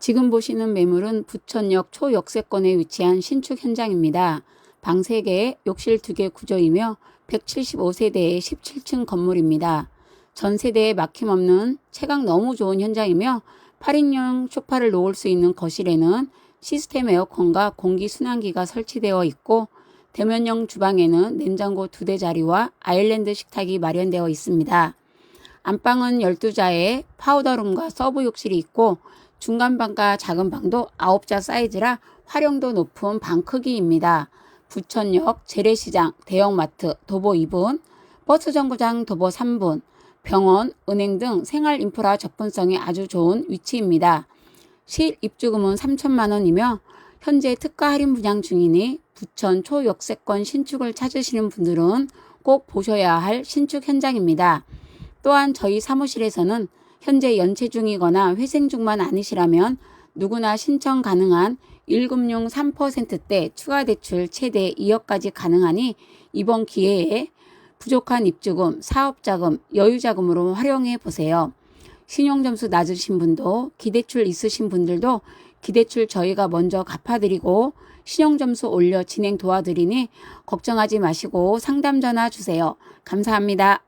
지금 보시는 매물은 부천역 초역세권에 위치한 신축 현장입니다. 방 3개, 욕실 2개 구조이며 175세대의 17층 건물입니다. 전 세대에 막힘없는 채광 너무 좋은 현장이며 8인용 소파를 놓을 수 있는 거실에는 시스템 에어컨과 공기 순환기가 설치되어 있고 대면형 주방에는 냉장고 2대 자리와 아일랜드 식탁이 마련되어 있습니다. 안방은 12자에 파우더룸과 서브 욕실이 있고 중간 방과 작은 방도 9자 사이즈라 활용도 높은 방 크기입니다. 부천역, 재래시장, 대형마트, 도보 2분, 버스 정거장 도보 3분, 병원, 은행 등 생활 인프라 접근성이 아주 좋은 위치입니다. 실 입주금은 3천만 원이며 현재 특가 할인 분양 중이니 부천 초역세권 신축을 찾으시는 분들은 꼭 보셔야 할 신축 현장입니다. 또한 저희 사무실에서는 현재 연체 중이거나 회생 중만 아니시라면 누구나 신청 가능한 1금융 3%대 추가 대출 최대 2억까지 가능하니 이번 기회에 부족한 입주금, 사업자금, 여유자금으로 활용해 보세요. 신용점수 낮으신 분도 기대출 있으신 분들도 기대출 저희가 먼저 갚아드리고 신용점수 올려 진행 도와드리니 걱정하지 마시고 상담 전화 주세요. 감사합니다.